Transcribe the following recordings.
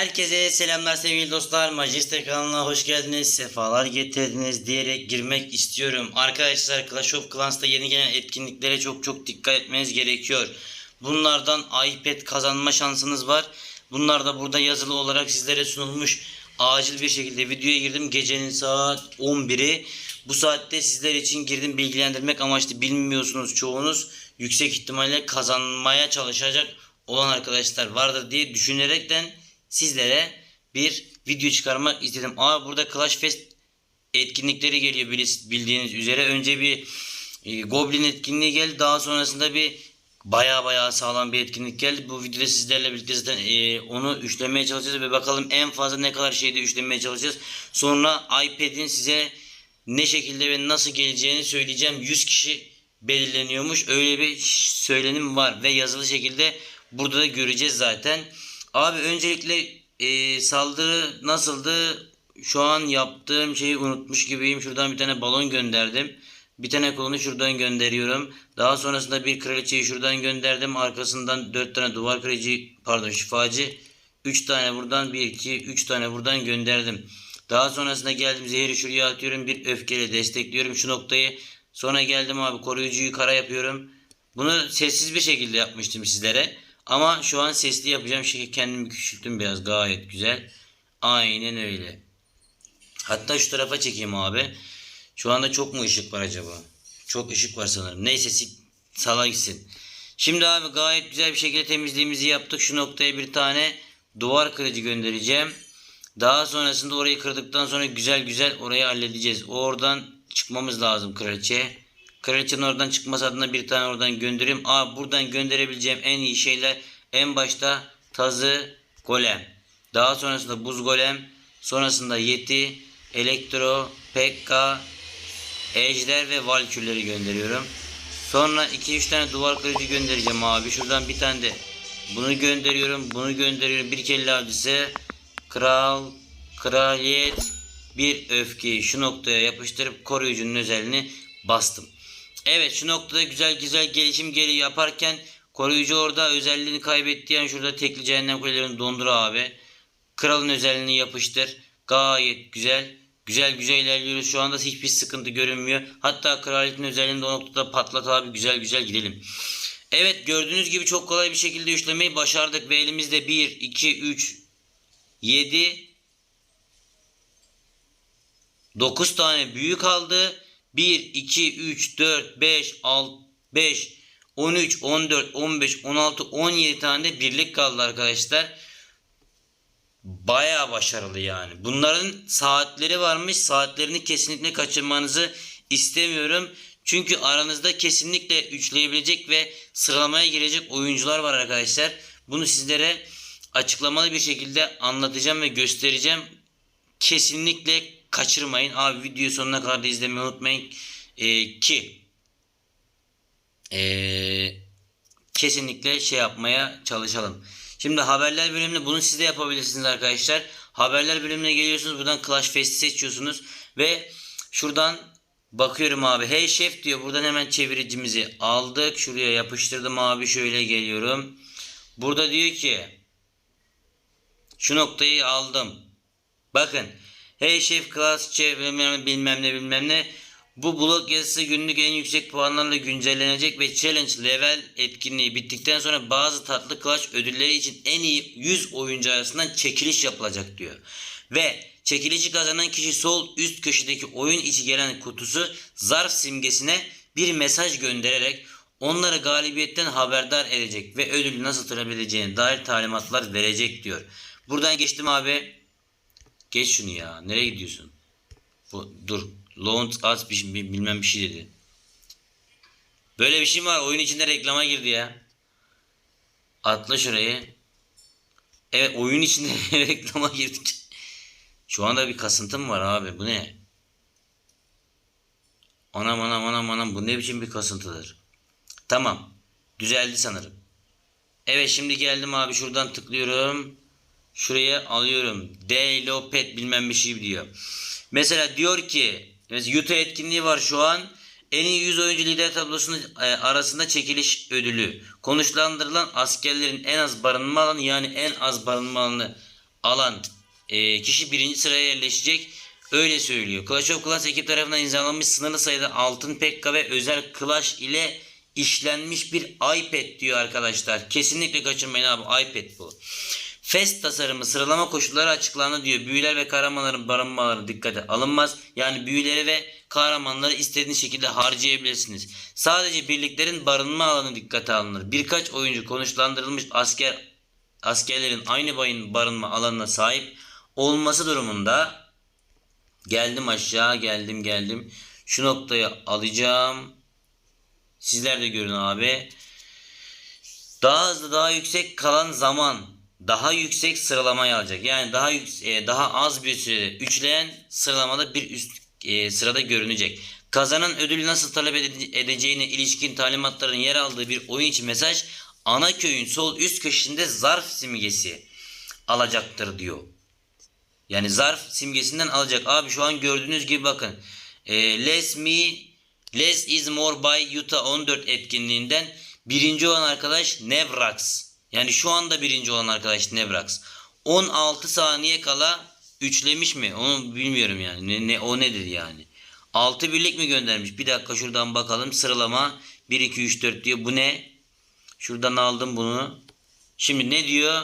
Herkese selamlar sevgili dostlar. Majeste kanalına hoş geldiniz. Sefalar getirdiniz diyerek girmek istiyorum. Arkadaşlar Clash of Clans'ta yeni gelen etkinliklere çok çok dikkat etmeniz gerekiyor. Bunlardan iPad kazanma şansınız var. Bunlar da burada yazılı olarak sizlere sunulmuş. Acil bir şekilde videoya girdim. Gecenin saat 11'i. Bu saatte sizler için girdim bilgilendirmek amaçlı bilmiyorsunuz çoğunuz. Yüksek ihtimalle kazanmaya çalışacak olan arkadaşlar vardır diye düşünerekten sizlere bir video çıkarmak istedim. Aa burada Clash Fest etkinlikleri geliyor bildiğiniz üzere. Önce bir e, Goblin etkinliği geldi. Daha sonrasında bir baya baya sağlam bir etkinlik geldi. Bu videoda sizlerle birlikte zaten e, onu üçlemeye çalışacağız ve bakalım en fazla ne kadar şeyde üçlemeye çalışacağız. Sonra iPad'in size ne şekilde ve nasıl geleceğini söyleyeceğim. 100 kişi belirleniyormuş. Öyle bir söylenim var ve yazılı şekilde burada da göreceğiz zaten. Abi öncelikle e, saldırı nasıldı? Şu an yaptığım şeyi unutmuş gibiyim. Şuradan bir tane balon gönderdim. Bir tane kolonu şuradan gönderiyorum. Daha sonrasında bir kraliçeyi şuradan gönderdim. Arkasından 4 tane duvar kırıcı pardon şifacı. 3 tane buradan 1 2 3 tane buradan gönderdim. Daha sonrasında geldim zehri şuraya atıyorum. Bir öfkeyle destekliyorum şu noktayı. Sonra geldim abi koruyucuyu kara yapıyorum. Bunu sessiz bir şekilde yapmıştım sizlere. Ama şu an sesli yapacağım. Şey kendimi küçülttüm biraz gayet güzel. Aynen öyle. Hatta şu tarafa çekeyim abi. Şu anda çok mu ışık var acaba? Çok ışık var sanırım. Neyse sala gitsin. Şimdi abi gayet güzel bir şekilde temizliğimizi yaptık. Şu noktaya bir tane duvar kırıcı göndereceğim. Daha sonrasında orayı kırdıktan sonra güzel güzel orayı halledeceğiz. Oradan çıkmamız lazım kraliçe. Kraliçenin oradan çıkması adına bir tane oradan göndereyim. Aa buradan gönderebileceğim en iyi şeyler en başta tazı golem. Daha sonrasında buz golem. Sonrasında yeti, elektro, pekka, ejder ve valkürleri gönderiyorum. Sonra 2-3 tane duvar kırıcı göndereceğim abi. Şuradan bir tane de bunu gönderiyorum. Bunu gönderiyorum. Bir kelle avcısı. Kral, kraliyet, bir öfkeyi şu noktaya yapıştırıp koruyucunun özelliğini bastım. Evet şu noktada güzel güzel gelişim geri yaparken koruyucu orada özelliğini kaybettiği an şurada tekli cehennem kulelerini dondur abi. Kralın özelliğini yapıştır. Gayet güzel. Güzel güzel ilerliyoruz. Şu anda hiçbir sıkıntı görünmüyor. Hatta kraliyetin özelliğini de o noktada patlat abi. Güzel güzel gidelim. Evet gördüğünüz gibi çok kolay bir şekilde üçlemeyi başardık. Ve elimizde 1, 2, 3, 7, 9 tane büyük aldı. 1, 2, 3, 4, 5, 6, 5, 13, 14, 15, 16, 17 tane de birlik kaldı arkadaşlar. Baya başarılı yani. Bunların saatleri varmış. Saatlerini kesinlikle kaçırmanızı istemiyorum. Çünkü aranızda kesinlikle üçleyebilecek ve sıralamaya girecek oyuncular var arkadaşlar. Bunu sizlere açıklamalı bir şekilde anlatacağım ve göstereceğim. Kesinlikle kaçırmayın. Abi videoyu sonuna kadar da izlemeyi unutmayın. Ee, ki ee, kesinlikle şey yapmaya çalışalım. Şimdi haberler bölümünde bunu siz de yapabilirsiniz arkadaşlar. Haberler bölümüne geliyorsunuz. Buradan Clash Fest'i seçiyorsunuz. Ve şuradan bakıyorum abi. Hey şef diyor. Buradan hemen çeviricimizi aldık. Şuraya yapıştırdım abi. Şöyle geliyorum. Burada diyor ki şu noktayı aldım. Bakın. Hey şef class şef bilmem bilmem ne bilmem ne. Bu blog yazısı günlük en yüksek puanlarla güncellenecek ve challenge level etkinliği bittikten sonra bazı tatlı clash ödülleri için en iyi 100 oyuncu arasından çekiliş yapılacak diyor. Ve çekilişi kazanan kişi sol üst köşedeki oyun içi gelen kutusu zarf simgesine bir mesaj göndererek onları galibiyetten haberdar edecek ve ödülü nasıl tutabileceğine dair talimatlar verecek diyor. Buradan geçtim abi. Geç şunu ya. Nereye gidiyorsun? Bu, dur. Launch bir şey, bilmem bir şey dedi. Böyle bir şey var? Oyun içinde reklama girdi ya. Atla şurayı. Evet oyun içinde reklama girdik. Şu anda bir kasıntım var abi. Bu ne? Anam anam anam anam. Bu ne biçim bir kasıntıdır? Tamam. Düzeldi sanırım. Evet şimdi geldim abi. Şuradan tıklıyorum. Şuraya alıyorum. D Lopet bilmem bir şey diyor. Mesela diyor ki mesela YouTube etkinliği var şu an. En iyi 100 oyuncu lider tablosunun e, arasında çekiliş ödülü. Konuşlandırılan askerlerin en az barınma alanı yani en az barınma alanı alan e, kişi birinci sıraya yerleşecek. Öyle söylüyor. Clash of Clans ekip tarafından imzalanmış sınırlı sayıda altın pekka ve özel Clash ile işlenmiş bir iPad diyor arkadaşlar. Kesinlikle kaçırmayın abi iPad bu. Fest tasarımı sıralama koşulları açıklandı diyor. Büyüler ve kahramanların barınmaları dikkate alınmaz. Yani büyüleri ve kahramanları istediğiniz şekilde harcayabilirsiniz. Sadece birliklerin barınma alanı dikkate alınır. Birkaç oyuncu konuşlandırılmış asker askerlerin aynı bayın barınma alanına sahip olması durumunda geldim aşağı geldim geldim. Şu noktayı alacağım. Sizler de görün abi. Daha hızlı daha yüksek kalan zaman daha yüksek sıralamayı alacak. Yani daha e, daha az bir sürede üçleyen sıralamada bir üst e, sırada görünecek. Kazanan ödülü nasıl talep ede- edeceğine ilişkin talimatların yer aldığı bir oyun içi mesaj ana köyün sol üst köşesinde zarf simgesi alacaktır diyor. Yani zarf simgesinden alacak. Abi şu an gördüğünüz gibi bakın. E, Less Me Less is More by Utah 14 etkinliğinden birinci olan arkadaş Nevrax. Yani şu anda birinci olan arkadaş Nevrax. 16 saniye kala üçlemiş mi? Onu bilmiyorum yani. Ne, ne o nedir yani? 6 birlik mi göndermiş? Bir dakika şuradan bakalım. Sıralama 1 2 3 4 diyor. Bu ne? Şuradan aldım bunu. Şimdi ne diyor?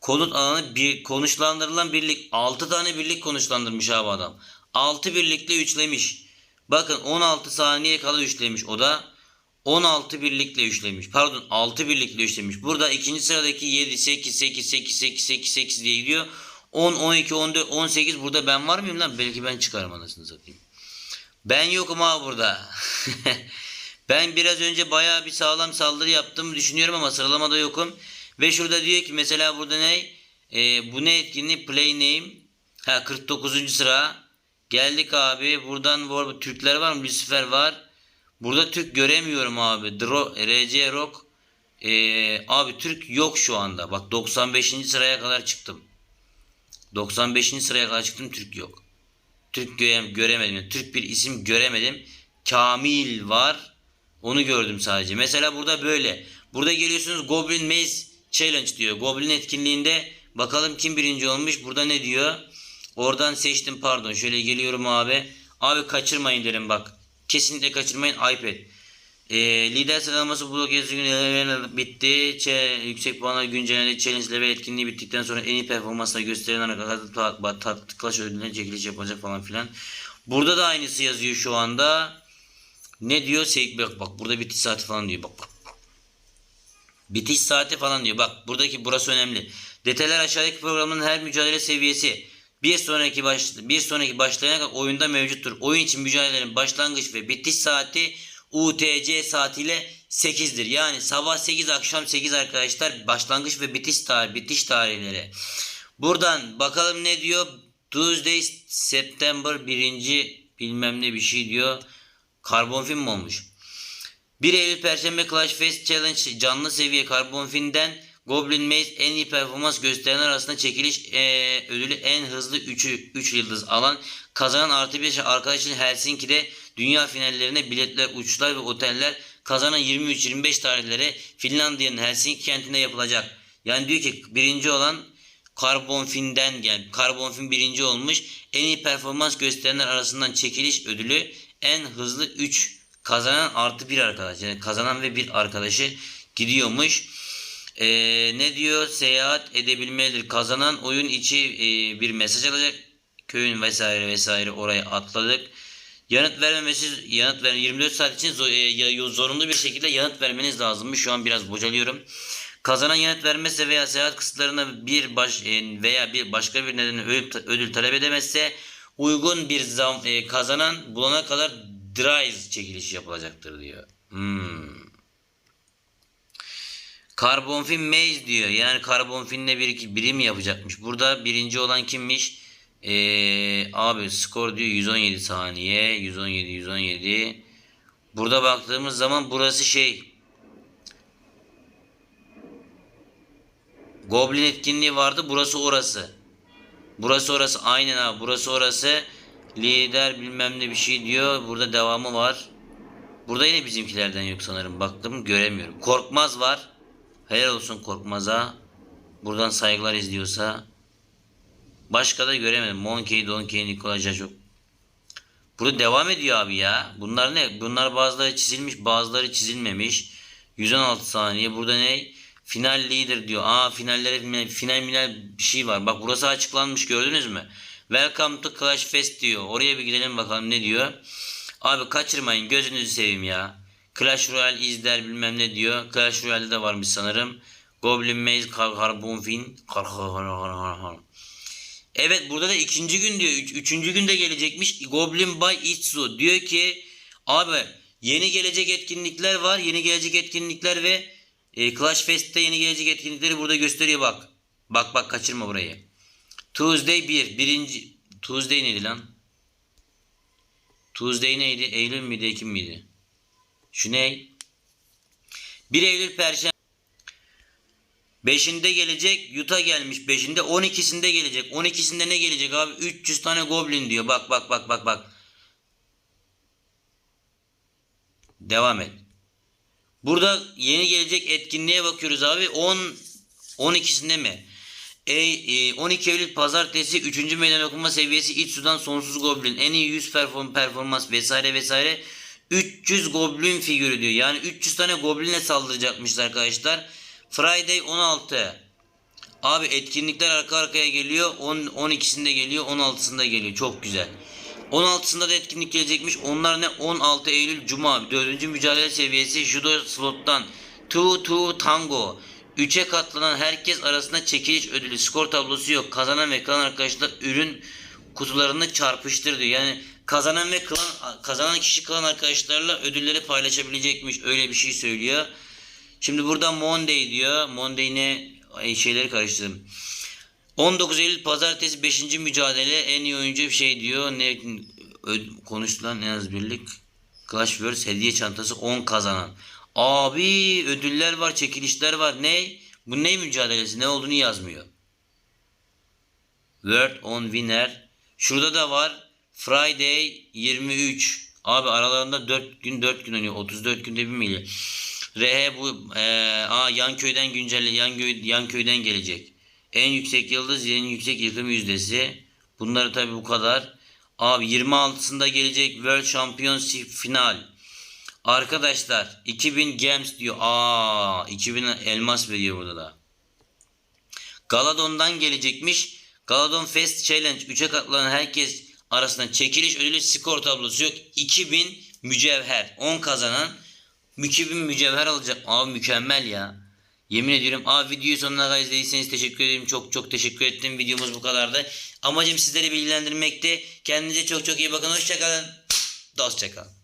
Konut alanı bir konuşlandırılan birlik 6 tane birlik konuşlandırmış abi adam. 6 birlikle üçlemiş. Bakın 16 saniye kala üçlemiş o da. 16 birlikle üçlemiş. Pardon 6 birlikle üçlemiş. Burada ikinci sıradaki 7 8 8 8 8 8 8 diye gidiyor. 10 12 14 18 burada ben var mıyım lan? Belki ben çıkarım anasını satayım. Ben yokum abi burada. ben biraz önce bayağı bir sağlam saldırı yaptım düşünüyorum ama sıralamada yokum. Ve şurada diyor ki mesela burada ne? Ee, bu ne etkinliği? Play name. Ha 49. sıra. Geldik abi. Buradan var, Türkler var mı? Lucifer var. Burada Türk göremiyorum abi. Dro, RC Rock. Ee, abi Türk yok şu anda. Bak 95. sıraya kadar çıktım. 95. sıraya kadar çıktım. Türk yok. Türk göre- göremedim. Yani Türk bir isim göremedim. Kamil var. Onu gördüm sadece. Mesela burada böyle. Burada geliyorsunuz Goblin Maze Challenge diyor. Goblin etkinliğinde bakalım kim birinci olmuş. Burada ne diyor? Oradan seçtim pardon. Şöyle geliyorum abi. Abi kaçırmayın derim bak. Kesinlikle kaçırmayın iPad. Ee, lider sıralaması blok yazı günü bitti. Ç- yüksek puanlar güncellendi. Challenge level etkinliği bittikten sonra en iyi performansla gösterilen arkadaşlar tatlı clash ödülüne çekiliş yapacak falan filan. Burada da aynısı yazıyor şu anda. Ne diyor? Sek bak bak burada bitiş saati falan diyor. Bak bak. Bitiş saati falan diyor. Bak buradaki burası önemli. Detaylar aşağıdaki programın her mücadele seviyesi bir sonraki baş, bir sonraki başlayana kadar oyunda mevcuttur. Oyun için mücadelelerin başlangıç ve bitiş saati UTC saatiyle 8'dir. Yani sabah 8 akşam 8 arkadaşlar başlangıç ve bitiş tarih bitiş tarihleri. Buradan bakalım ne diyor? Tuesday September 1. bilmem ne bir şey diyor. Karbon film olmuş? 1 Eylül Perşembe Clash Fest Challenge canlı seviye Karbon Film'den Goblin Maze en iyi performans gösterenler arasında çekiliş eee, ödülü en hızlı 3'ü 3 yıldız alan kazanan artı bir arkadaşın Helsinki'de dünya finallerine biletler, uçuşlar ve oteller kazanan 23-25 tarihleri Finlandiya'nın Helsinki kentinde yapılacak. Yani diyor ki birinci olan Karbon Fin'den gel. Karbon Fin birinci olmuş. En iyi performans gösterenler arasından çekiliş ödülü en hızlı 3 kazanan artı bir arkadaş. Yani kazanan ve bir arkadaşı gidiyormuş. Ee, ne diyor? Seyahat edebilmelidir. Kazanan oyun içi e, bir mesaj alacak. Köyün vesaire vesaire oraya atladık. Yanıt vermemesi yanıt ver 24 saat için zo- e, zorunlu bir şekilde yanıt vermeniz lazımmış. Şu an biraz bocalıyorum. Kazanan yanıt vermezse veya seyahat kısıtlarına bir baş e, veya bir başka bir nedenle ödül, ödül talep edemezse uygun bir zam e, kazanan bulana kadar drive çekilişi yapılacaktır diyor. Hmm. Karbon fin maze diyor. Yani karbon finle bir iki biri mi yapacakmış? Burada birinci olan kimmiş? Ee, abi skor diyor 117 saniye. 117 117. Burada baktığımız zaman burası şey. Goblin etkinliği vardı. Burası orası. Burası orası. Aynen abi. Burası orası. Lider bilmem ne bir şey diyor. Burada devamı var. Burada yine bizimkilerden yok sanırım. Baktım göremiyorum. Korkmaz var. Helal olsun Korkmaz'a. Buradan saygılar izliyorsa. Başka da göremedim. Monkey, Donkey, Nikola Jajok. Burada devam ediyor abi ya. Bunlar ne? Bunlar bazıları çizilmiş, bazıları çizilmemiş. 116 saniye. Burada ne? Final leader diyor. Aa finallere final, final final bir şey var. Bak burası açıklanmış gördünüz mü? Welcome to Clash Fest diyor. Oraya bir gidelim bakalım ne diyor. Abi kaçırmayın gözünüzü seveyim ya. Clash Royale izler bilmem ne diyor. Clash Royale'de de varmış sanırım. Goblin Maze Kar Karbonfin Kar Kar Kar Kar Kar Evet burada da ikinci gün diyor. Üç, üçüncü gün de gelecekmiş. Goblin by Itsu diyor ki abi yeni gelecek etkinlikler var. Yeni gelecek etkinlikler ve e, Clash Fest'te yeni gelecek etkinlikleri burada gösteriyor bak. Bak bak kaçırma burayı. Tuesday 1. Birinci Tuesday neydi lan? Tuesday neydi? Eylül müydü? Ekim miydi? Şu ne? 1 Eylül Perşembe. 5'inde gelecek Yuta gelmiş 5'inde 12'sinde gelecek. 12'sinde ne gelecek abi? 300 tane goblin diyor. Bak bak bak bak bak. Devam et. Burada yeni gelecek etkinliğe bakıyoruz abi. 10 12'sinde mi? E, e, 12 Eylül pazartesi 3. meydan okuma seviyesi. İç sudan sonsuz goblin. En iyi 100 perform performans vesaire vesaire 300 goblin figürü diyor yani 300 tane goblinle saldıracakmışlar arkadaşlar Friday 16. Abi etkinlikler arka arkaya geliyor. 10 12'sinde geliyor, 16'sında geliyor. Çok güzel. 16'sında da etkinlik gelecekmiş. Onlar ne? 16 Eylül Cuma. 4. mücadele seviyesi judo slottan 2-2 tango. 3'e katlanan herkes arasında çekiliş ödülü. Skor tablosu yok. Kazanan ve kalan arkadaşlar ürün kutularını çarpıştır diyor. Yani kazanan ve kılan, kazanan kişi kalan arkadaşlarla ödülleri paylaşabilecekmiş. Öyle bir şey söylüyor. Şimdi burada Monday diyor. Monday ne? Şeyleri karıştırdım. 19 Eylül pazartesi 5. mücadele en iyi oyuncu bir şey diyor. Ne konuşulan en az birlik. Clash Wars hediye çantası 10 kazanan. Abi ödüller var, çekilişler var. Ne? Bu ne mücadelesi? Ne olduğunu yazmıyor. Word on winner. Şurada da var. Friday 23. Abi aralarında 4 gün 4 gün oynuyor. 34 günde bir milyon. RH bu e, aa, yan köyden güncelle yan, köy, yan köyden gelecek. En yüksek yıldız en yüksek yıkım yüzdesi. Bunları tabi bu kadar. Abi 26'sında gelecek World Championship final. Arkadaşlar 2000 gems diyor. Aa 2000 elmas veriyor burada da. Galadon'dan gelecekmiş. Galadon Fest Challenge 3'e katlanan herkes arasında çekiliş ödülü skor tablosu yok. 2000 mücevher. 10 kazanan 2000 mücevher alacak. Abi mükemmel ya. Yemin ediyorum abi videoyu sonuna kadar izlediyseniz teşekkür ederim. Çok çok teşekkür ettim. Videomuz bu kadardı. Amacım sizleri bilgilendirmekti. Kendinize çok çok iyi bakın. Hoşçakalın. Dostçakalın.